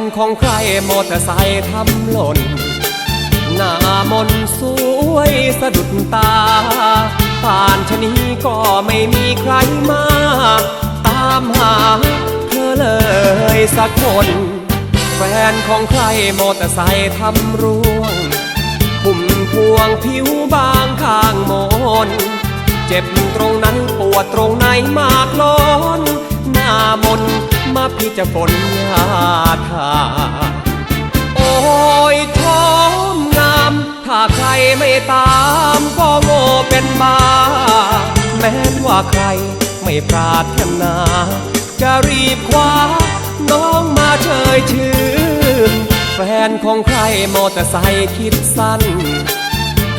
นของใครมอเตอร์ไซค์ทำหล่น หน้ามนสวยสะดุดตา ป่านชนี้ก็ไม่มีใครมา ตามหาเธอเลยสักคน แฟนของใครมอเตอร์ไซค์ทำร่วงพุ่มพวงผิวบางข้างมน เจ็บตรงนั้นปวดตรงไหนมากล้น หน้ามน พี่จะฝนยาทาโอ้ยท้องงาม ถ้าใครไม่ตามก็โง่เป็นบ้า แม้ว่าใครไม่ปรารถนา จะรีบคว้า น้องมาเชยชื่น แฟนของใครมอเตอร์ไซค์คิดสั้น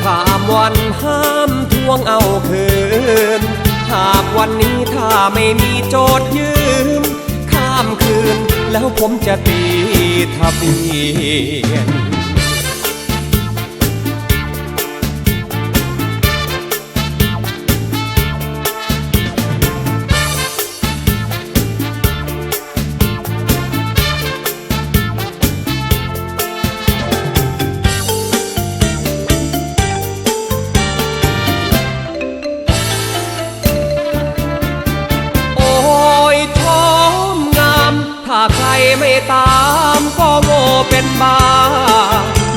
ข้ามวันห้ามทวงเอาคืน หากวันนี้ถ้าไม่มีโจทย์ยืน แล้วผมจะตีทะเบียน ใครไม่ตามก็โง่เป็นบ้า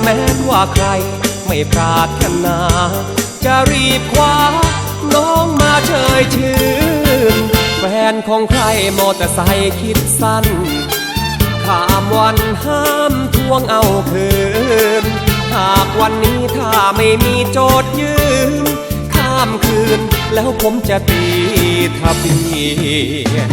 แม้ว่าใครไม่ปรารถนา จะรีบคว้าน้องมาเชยชื่น แฟนของใครมอเตอร์ไซค์คิดสั้น ข้ามวันห้ามทวงเอาคืน หากวันนี้ถ้าไม่มีโจทย์ยืน ข้ามคืนแล้วผมจะตีทะเบียน